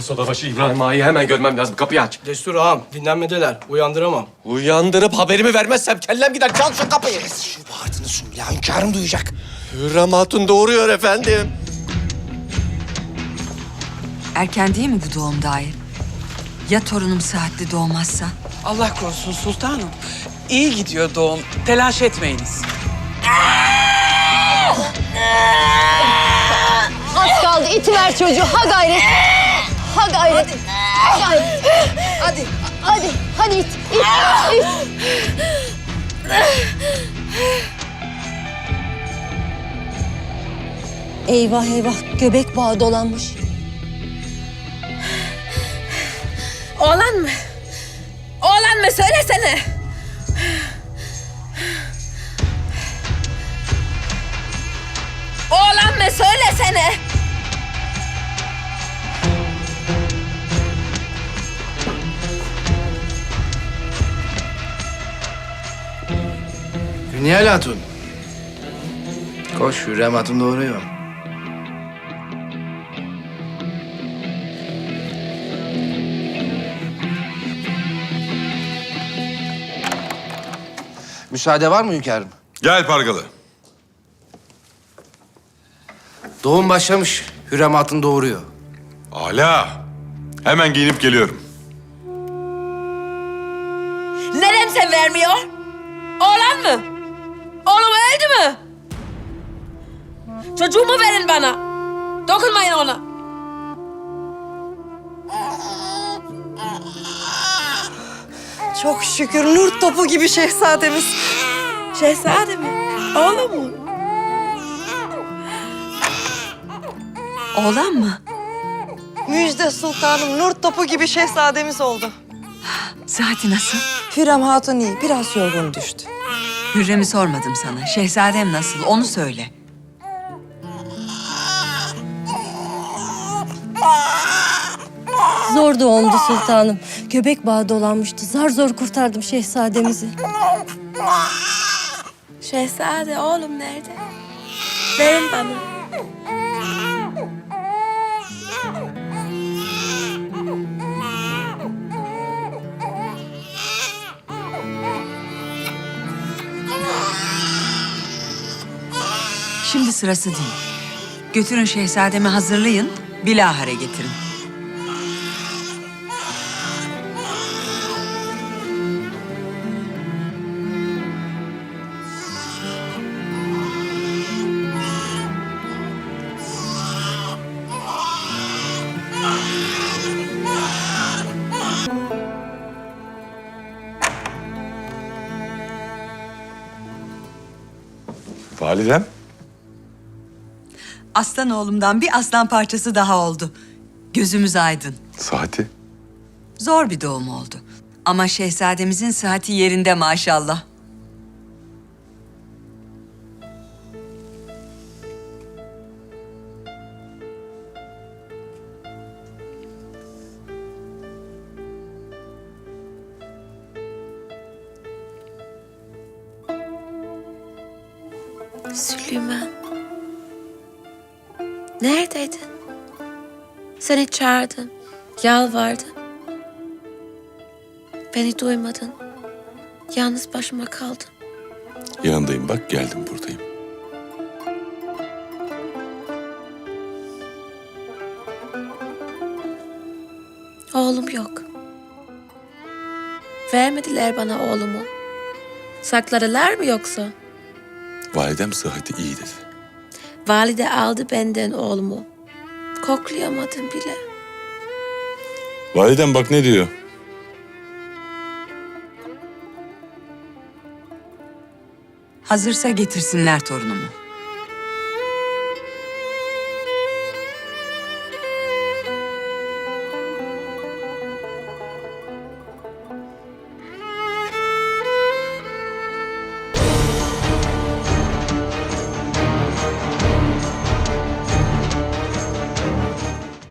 Sodabaşı İbrahim Ağa'yı hemen görmem lazım. Kapıyı aç. Destur ağam, dinlenmedeler. Uyandıramam. Uyandırıp haberimi vermezsem kellem gider. Çal şu kapıyı. Şu bağırtını sun ya hünkârım duyacak. Hürrem Hatun doğuruyor efendim. Erken değil mi bu doğum dair? Ya torunum saatli doğmazsa? Allah korusun sultanım. İyi gidiyor doğum. Telaş etmeyiniz. Az kaldı itiver çocuğu. Ha gayret. Gayret. Ha gayret. Hadi. Hadi. Hadi it. it, it. Eyvah eyvah göbek bağı dolanmış. Oğlan mı? Oğlan mı? Söylesene. Dünyal Hatun. Koş Hürrem Hatun doğuruyor. Müsaade var mı hünkârım? Gel Pargalı. Doğum başlamış. Hürrem Hatun doğuruyor. Ala. Hemen giyinip geliyorum. Nedense vermiyor? Oğlan mı? Çocuğumu verin bana. Dokunmayın ona. Çok şükür nur topu gibi şehzademiz. Şehzade mi? Oğlum mu? Oğlan mı? Müjde sultanım nur topu gibi şehzademiz oldu. Saati nasıl? Hürrem Hatun iyi biraz yorgun düştü. Hürrem'i sormadım sana. Şehzadem nasıl? Onu söyle. Zor doğumdu sultanım. Göbek bağı dolanmıştı. Zar zor kurtardım şehzademizi. Şehzade oğlum nerede? Verin bana. Şimdi sırası değil. Götürün şehzademi hazırlayın. Bilahare getirin. Validem. Aslan oğlumdan bir aslan parçası daha oldu. Gözümüz aydın. Saati. Zor bir doğum oldu. Ama şehzademizin saati yerinde maşallah. Süleyman. Neredeydin? Seni çağırdım. Yalvardım. Beni duymadın. Yalnız başıma kaldım. Yanındayım bak geldim buradayım. Oğlum yok. Vermediler bana oğlumu. Sakladılar mı yoksa? Validem sıhhati iyi dedi. Valide aldı benden oğlumu. Koklayamadım bile. Validem bak ne diyor. Hazırsa getirsinler torunumu.